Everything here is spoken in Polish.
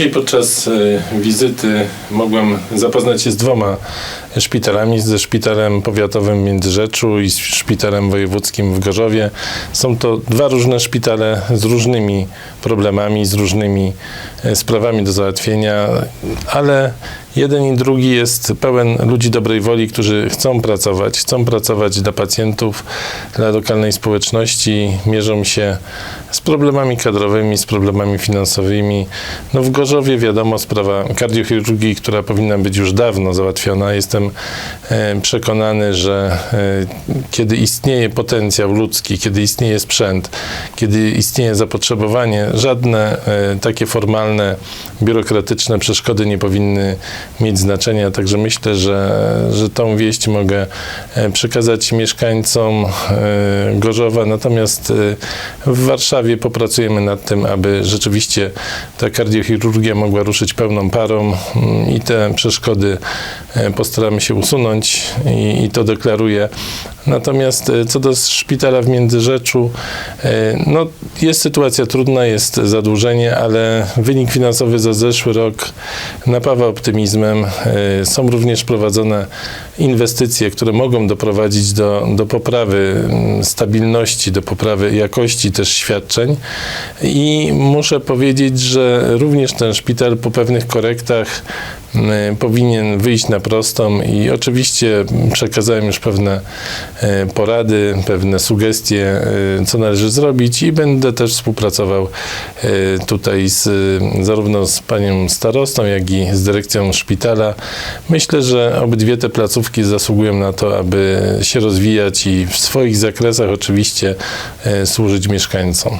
Dzisiaj podczas e, wizyty mogłem zapoznać się z dwoma szpitalami, ze szpitalem powiatowym w Międzyrzeczu i szpitalem wojewódzkim w Gorzowie. Są to dwa różne szpitale z różnymi problemami, z różnymi e, sprawami do załatwienia, ale jeden i drugi jest pełen ludzi dobrej woli, którzy chcą pracować, chcą pracować dla pacjentów, dla lokalnej społeczności, mierzą się z problemami kadrowymi, z problemami finansowymi. No w Gorzowie wiadomo, sprawa kardiochirurgii, która powinna być już dawno załatwiona. Jestem e, przekonany, że e, kiedy istnieje potencjał ludzki, kiedy istnieje sprzęt, kiedy istnieje zapotrzebowanie, żadne e, takie formalne, biurokratyczne przeszkody nie powinny mieć znaczenia. Także myślę, że, że tą wieść mogę e, przekazać mieszkańcom e, Gorzowa. Natomiast e, w Warszawie popracujemy nad tym, aby rzeczywiście ta kardiochirurgia mogła ruszyć pełną parą mm, i te przeszkody postaramy się usunąć i, i to deklaruję. Natomiast e, co do szpitala w Międzyrzeczu, e, no jest sytuacja trudna, jest zadłużenie, ale wynik finansowy za zeszły rok napawa optymizmem. E, Są również prowadzone inwestycje, które mogą doprowadzić do, do poprawy mm, stabilności, do poprawy jakości też świadczeń. I muszę powiedzieć, że również ten szpital po pewnych korektach powinien wyjść na prostą i oczywiście przekazałem już pewne e, porady, pewne sugestie, e, co należy zrobić i będę też współpracował tutaj z, zarówno z panią starostą, jak i z dyrekcją szpitala. Myślę, że obydwie te placówki zasługują na to, aby się rozwijać i w swoich zakresach oczywiście służyć mieszkańcom.